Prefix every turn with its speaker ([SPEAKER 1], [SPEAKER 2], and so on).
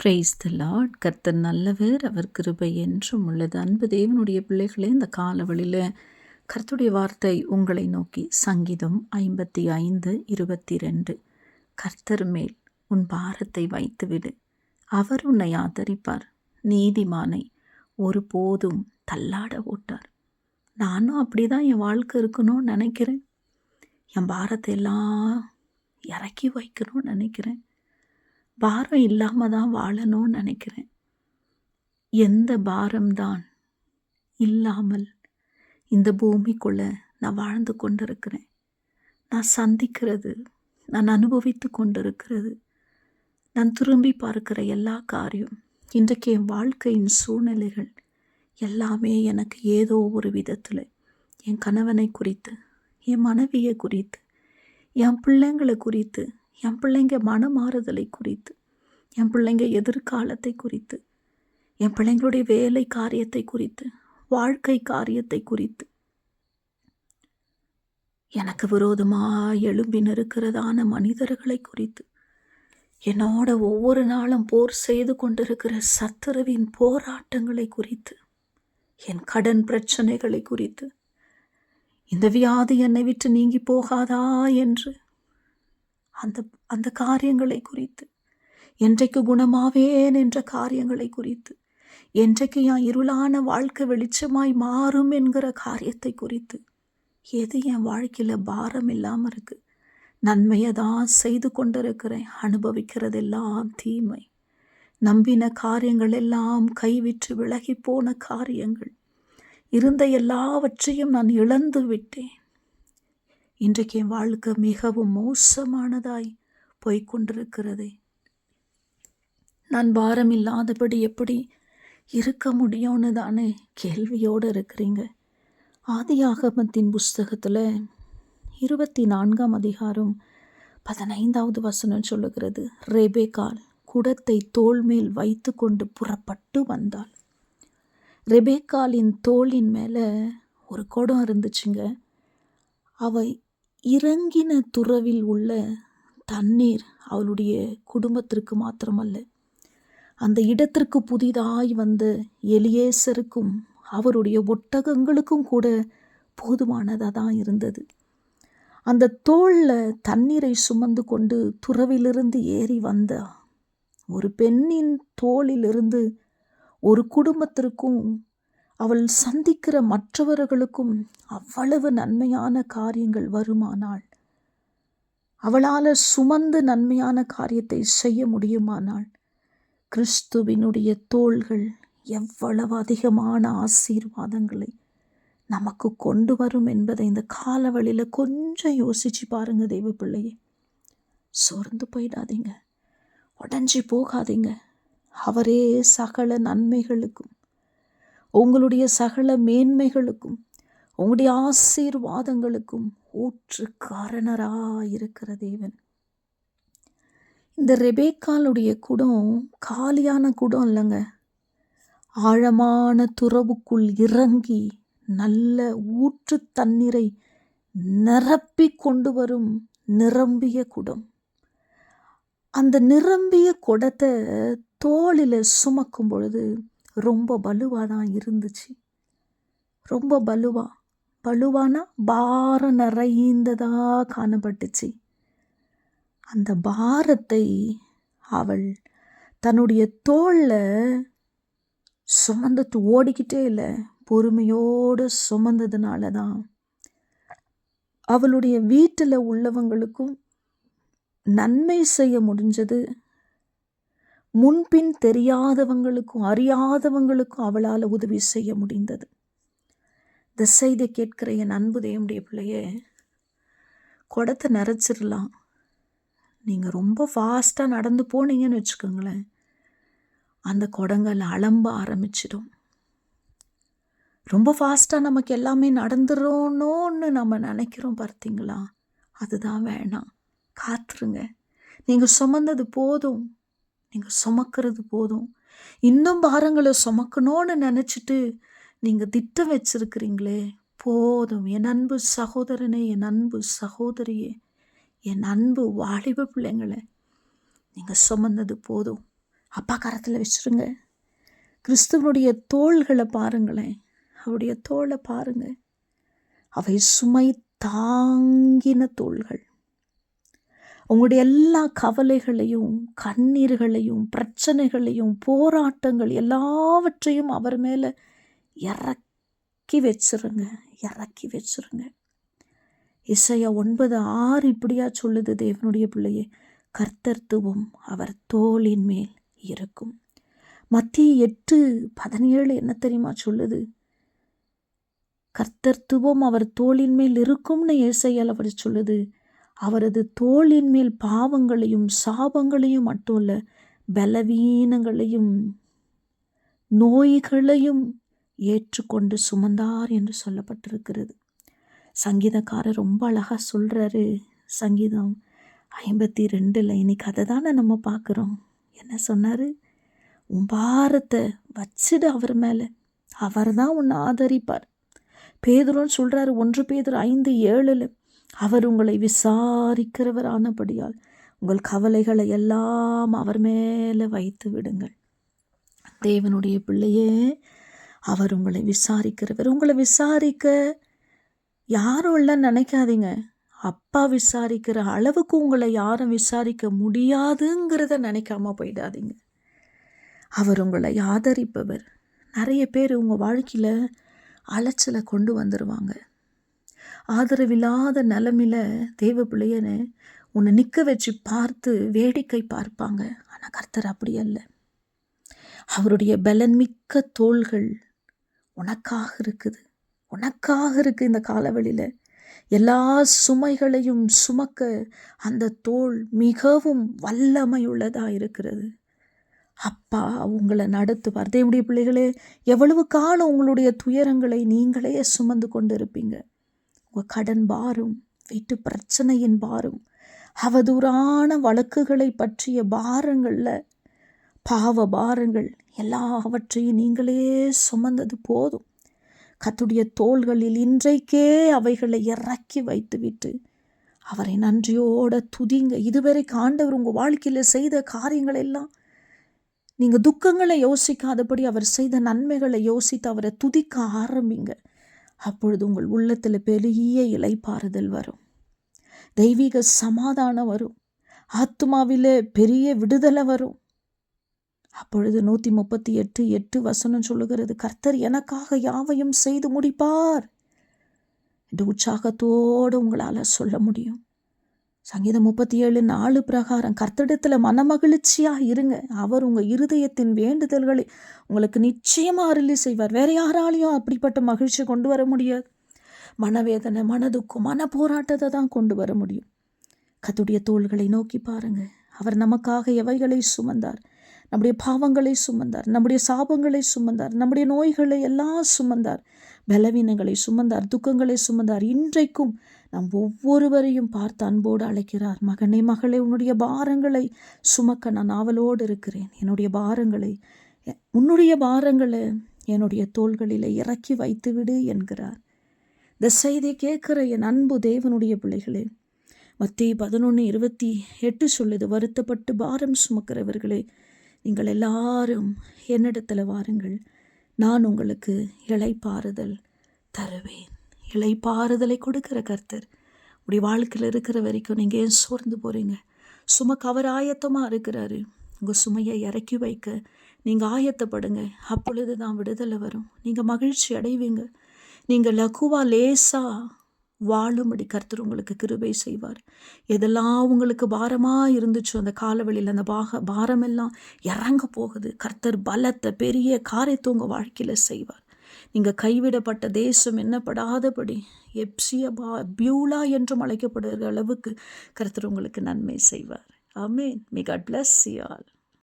[SPEAKER 1] Praise the Lord கர்த்தர் நல்லவர் அவர் கிருபை என்றும் உள்ளது. அன்பு தேவனுடைய பிள்ளைகளே இந்த காலவழியில் கர்த்துடைய வார்த்தை உங்களை நோக்கி. சங்கீதம் ஐம்பத்தி ஐந்து இருபத்தி ரெண்டு கர்த்தர் மேல் உன் பாரத்தை வைத்துவிடு. அவர் உன்னை ஆதரிப்பார். நீதிமானை ஒருபோதும் தள்ளாட ஓட்டார். நானும் அப்படி தான் என் வாழ்க்கை இருக்கணும்னு நினைக்கிறேன். என் பாரத்தை எல்லாம் இறக்கி வைக்கணும்னு நினைக்கிறேன். பாரம் இல்லாமல் தான் வாழணும்னு நினைக்கிறேன். எந்த பாரம்தான் இல்லாமல் இந்த பூமிக்குள்ளே நான் வாழ்ந்து கொண்டிருக்கிறேன். நான் சந்திக்கிறது நான் அனுபவித்து கொண்டிருக்கிறது நான் திரும்பி பார்க்கிற எல்லா காரியம் இன்றைக்கு என் வாழ்க்கையின் சூழ்நிலைகள் எல்லாமே எனக்கு ஏதோ ஒரு விதத்தில் என் கணவனை குறித்து என் மனைவியை குறித்து என் பிள்ளைங்களை குறித்து என் பிள்ளைங்க மனமாறுதலை குறித்து என் பிள்ளைங்க எதிர்காலத்தை குறித்து என் பிள்ளைங்களுடைய வேலை காரியத்தை குறித்து வாழ்க்கை காரியத்தை குறித்து. எனக்கு விரோதமாக எழும்பி நிற்கிறதான மனிதர்களை குறித்து என்னோட ஒவ்வொரு நாளும் போர் செய்து கொண்டிருக்கிற சத்துருவின் போராட்டங்களை குறித்து என் கடன் பிரச்சனைகளை குறித்து இந்த வியாதி என்னை விட்டு நீங்கி போகாதா என்று அந்த அந்த காரியங்களை குறித்து. என்றைக்கு குணமாவேன் என்ற காரியங்களை குறித்து. என்றைக்கு என் இருளான வாழ்க்கை வெளிச்சமாய் மாறும் என்கிற காரியத்தை குறித்து. எது என் வாழ்க்கையில் பாரம் இல்லாமல் இருக்குது நன்மையை தான் செய்து கொண்டிருக்கிறேன். அனுபவிக்கிறதெல்லாம் தீமை. நம்பின காரியங்கள் எல்லாம் கைவிட்டு விலகி போன காரியங்கள். இருந்த எல்லாவற்றையும் நான் இழந்து விட்டேன். இன்றைக்கு என் வாழ்க்கை மிகவும் மோசமானதாய் போய்கொண்டிருக்கிறதே நான் பாரம் இல்லாதபடி எப்படி இருக்க முடியும்னு தானே கேள்வியோடு இருக்கிறீங்க. ஆதி ஆகமத்தின் புஸ்தகத்தில் இருபத்தி நான்காம் அதிகாரம் பதினைந்தாவது வசனம் சொல்லுகிறது ரெபேகால் குடத்தை தோல் மேல் வைத்து கொண்டு புறப்பட்டு வந்தாள். ரெபேக்காலின் தோளின் மேலே ஒரு குடம் இருந்துச்சுங்க. அவை இறங்கின துறவில் உள்ள தண்ணீர் அவளுடைய குடும்பத்திற்கு மாத்திரமல்ல. அந்த இடத்திற்கு புதிதாய் வந்த எலியேசருக்கும் அவருடைய ஒட்டகங்களுக்கும் கூட போதுமானதாக தான் இருந்தது. அந்த தோளில் தண்ணீரை சுமந்து கொண்டு துறவிலிருந்து ஏறி வந்த ஒரு பெண்ணின் தோளிலிருந்து ஒரு குடும்பத்திற்கும் அவள் சந்திக்கிற மற்றவர்களுக்கும் அவ்வளவு நன்மையான காரியங்கள் வருமானால்? அவளால் சுமந்து நன்மையான காரியத்தை செய்ய முடியுமானால்? கிறிஸ்துவினுடைய தோள்கள் எவ்வளவு அதிகமான ஆசீர்வாதங்களை நமக்கு கொண்டு வரும் என்பதை இந்த காலவழியில் கொஞ்சம் யோசிச்சு பாருங்க தெய்வ பிள்ளையே. சோர்ந்து போயிடாதீங்க. உடஞ்சி போகாதீங்க. அவரே சகல நன்மைகளுக்கும் உங்களுடைய சகல மேன்மைகளுக்கும் உங்களுடைய ஆசீர்வாதங்களுக்கும் ஊற்று காரணராயிருக்கிற தேவன். இந்த ரெபேக்காலுடைய குடம் காலியான குடம் இல்லைங்க ஆழமான துறவுக்குள் இறங்கி நல்ல ஊற்று தண்ணீரை நிரப்பி கொண்டு வரும் நிரம்பிய குடம். அந்த நிரம்பிய குடத்தை தோளில் சுமக்கும் பொழுது ரொம்ப பலுவாக தான் இருந்துச்சு. ரொம்ப பலுவாக பலுவானா பாரம் நிறைந்ததாக காணப்பட்டுச்சு. அந்த பாரத்தை அவள் தன்னுடைய தோளில் சுமந்துட்டு ஓடிக்கிட்டே இல்லை பொறுமையோடு சுமந்ததுனால தான். அவளுடைய வீட்டில் உள்ளவங்களுக்கும் நன்மை செய்ய முடிஞ்சது. முன்பின் தெரியாதவங்களுக்கும் அறியாதவங்களுக்கும் அவளால் உதவி செய்ய முடிந்தது. இந்த செய்தி கேட்கிற என் அன்பு தேவனுடைய பிள்ளைய குடத்தை நிறைச்சிடலாம் நீங்கள் ரொம்ப ஃபாஸ்ட்டாக நடந்து போனீங்கன்னு வச்சுக்கோங்களேன். அந்த குடங்கள் அலம்ப ஆரம்பிச்சிடும். ரொம்ப ஃபாஸ்ட்டாக நமக்கு எல்லாமே நடந்துடணும்னு நம்ம நினைக்கிறோம் பார்த்தீங்களா? அதுதான் வேணாம். காத்துருங்க. நீங்கள் சுமந்தது போதும். நீங்கள் சுமக்கிறது போதும். இன்னும் பாரங்களை சுமக்கணும்னு நினச்சிட்டு நீங்கள் திட்டம் வச்சிருக்கிறீங்களே. போதும். என் அன்பு சகோதரனே என் அன்பு சகோதரியே என் அன்பு வாலிப பிள்ளைங்களே நீங்கள் சுமந்தது போதும். அப்பா கரத்தில் வச்சுருங்க. கிறிஸ்துவனுடைய தோள்களை பாருங்களேன். அவருடைய தோளை பாருங்கள் அவை சுமை தாங்கின தோள்கள். உங்களுடைய எல்லா கவலைகளையும் கண்ணீர்களையும் பிரச்சனைகளையும் போராட்டங்கள் எல்லாவற்றையும் அவர் மேலே இறக்கி வச்சுருங்க இறக்கி வச்சுருங்க. இசையா ஒன்பது ஆறு இப்படியா சொல்லுது தேவனுடைய பிள்ளையே. கர்த்தர்த்துவம் அவர் தோளின் மேல் இருக்கும். மத்திய எட்டு பதினேழு என்ன தெரியுமா சொல்லுது? கர்த்தர்த்துவம் அவர் தோளின் மேல் இருக்கும்னு இசையால் அவர் சொல்லுது. அவரது தோளின் மேல் பாவங்களையும் சாபங்களையும் மட்டும் இல்லை பலவீனங்களையும் நோய்களையும் ஏற்றுக்கொண்டு சுமந்தார் என்று சொல்லப்பட்டிருக்கிறது. சங்கீதக்காரர் ரொம்ப அழகாக சொல்கிறாரு சங்கீதம் ஐம்பத்தி ரெண்டில் இன்னைக்கு அதை தானே நம்ம பார்க்குறோம். என்ன சொன்னார்? உன் பாரத்தை வச்சுடு அவர் மேலே. அவர் தான் உன்னை ஆதரிப்பார். பேதுருன்னு சொல்கிறாரு ஒன்று பேதுரு ஐந்து ஏழில். அவர் உங்களை விசாரிக்கிறவரானபடியால் உங்கள் கவலைகளை எல்லாம் அவர் மேலே வைத்து விடுங்கள். தேவனுடைய பிள்ளையே அவர் உங்களை விசாரிக்கிறவர். உங்களை விசாரிக்க யாரும் இல்லைன்னு நினைக்காதீங்க. அப்பா விசாரிக்கிற அளவுக்கு உங்களை யாரும் விசாரிக்க முடியாதுங்கிறத நினைக்காம போயிடாதீங்க. அவர் உங்களை ஆதரிப்பவர். நிறைய பேர் உங்கள் வாழ்க்கையில் அலைச்சலை கொண்டு வந்துடுவாங்க ஆதரவில்லாத நிலமையில தேவ பிள்ளையனை உன்னை நிற்க வச்சு பார்த்து வேடிக்கை பார்ப்பாங்க. ஆனால் கர்த்தர் அப்படி அல்ல. அவருடைய பலன் மிக்க தோள்கள் உனக்காக இருக்குது. உனக்காக இருக்குது இந்த காலவெளியில். எல்லா சுமைகளையும் சுமக்க அந்த தோல் மிகவும் வல்லமையுள்ளதாக இருக்கிறது. அப்பா உங்களை நடத்துவார். தேவடைய பிள்ளைகளே எவ்வளவு காலம் உங்களுடைய துயரங்களை நீங்களே சுமந்து கொண்டு இருப்பீங்க உங்கள் கடன் பாரும் வீட்டு பிரச்சனையின் பாரும். அவதூறான வழக்குகளை பற்றிய பாரங்களில் பாவ பாரங்கள் எல்லாவற்றையும் நீங்களே சுமந்தது போதும். கத்துடைய தோள்களில் இன்றைக்கே அவைகளை இறக்கி வைத்துவிட்டு அவரை நன்றியோட துதிங்க. இதுவரை காண்டவர் உங்கள் வாழ்க்கையில் செய்த காரியங்கள் எல்லாம் நீங்கள் துக்கங்களை யோசிக்காதபடி அவர் செய்த நன்மைகளை யோசித்து அவரை துதிக்க ஆரம்பிங்க. அப்பொழுது உங்கள் உள்ளத்தில் பெரிய இலைப்பாறுதல் வரும். தெய்வீக சமாதானம் வரும். ஆத்மாவிலே பெரிய விடுதலை வரும். அப்பொழுது நூற்றி முப்பத்தி எட்டு எட்டு வசனம் சொல்லுகிறது கர்த்தர் எனக்காக யாவையும் செய்து முடிப்பார் என்று உற்சாகத்தோடு உங்களால் சொல்ல முடியும். சங்கீதம் முப்பத்தி ஏழு நாலு பிரகாரம் கர்த்தடத்தில் மனமகிழ்ச்சியாக இருங்க. அவர் உங்கள் இருதயத்தின் வேண்டுதல்களை உங்களுக்கு நிச்சயமாக அருளி செய்வார். வேற யாராலையும் அப்படிப்பட்ட மகிழ்ச்சி கொண்டு வர முடியாது. மனவேதனை மனதுக்கும் மன போராட்டத்தை தான் கொண்டு வர முடியும். கத்துடைய தோள்களை நோக்கி பாருங்க. அவர் நமக்காக எவைகளை சுமந்தார்? நம்முடைய பாவங்களை சுமந்தார். நம்முடைய சாபங்களை சுமந்தார். நம்முடைய நோய்களை எல்லாம் சுமந்தார். பலவீனங்களை சுமந்தார். துக்கங்களை சுமந்தார். இன்றைக்கும் நம் ஒவ்வொருவரையும் பார்த்து அன்போடு அழைக்கிறார். மகனே மகளே உன்னுடைய பாரங்களை சுமக்க நான் ஆவலோடு இருக்கிறேன். என்னுடைய பாரங்களை உன்னுடைய பாரங்களை என்னுடைய தோள்களில் இறக்கி வைத்து விடு என்கிறார். இந்த செய்தி கேட்குற என் அன்பு தேவனுடைய பிள்ளைகளே மத்திய பதினொன்று இருபத்தி எட்டு சொல்லுது வருத்தப்பட்டு பாரம் சுமக்கிறவர்களே நீங்கள் எல்லாரும் என்னிடத்தில் வாருங்கள். நான் உங்களுக்கு இலைப்பாறுதல் தருவேன். இலைப்பாறுதலை கொடுக்குற கர்த்தர். உடைய வாழ்க்கையில் இருக்கிற வரைக்கும் நீங்கள் ஏன் சோர்ந்து போகிறீங்க சும கவர் ஆயத்தமாக இருக்கிறாரு. உங்கள் சுமையை இறக்கி வைக்க நீங்கள் ஆயத்தப்படுங்க. அப்பொழுது தான் விடுதலை வரும். நீங்கள் மகிழ்ச்சி அடைவீங்க. நீங்கள் லகுவா லேசாக வாழும்படி கர்த்தர் உங்களுக்கு கிருபை செய்வார். எதெல்லாம் உங்களுக்கு பாரமாக இருந்துச்சோ அந்த காலவெளியில் அந்த பாக பாரமெல்லாம் இறங்க போகுது. கர்த்தர் பலத்தை பெரிய காரியத்தை உங்கள் வாழ்க்கையில் செய்வார். நீங்கள் கைவிடப்பட்ட தேசம் என்னப்படாதபடி எப்சியபா பியூலா என்றும் அழைக்கப்படுகிற அளவுக்கு கருத்தர் உங்களுக்கு நன்மை செய்வார். ஆமேன். மிக பிளஸ் யூ ஆல்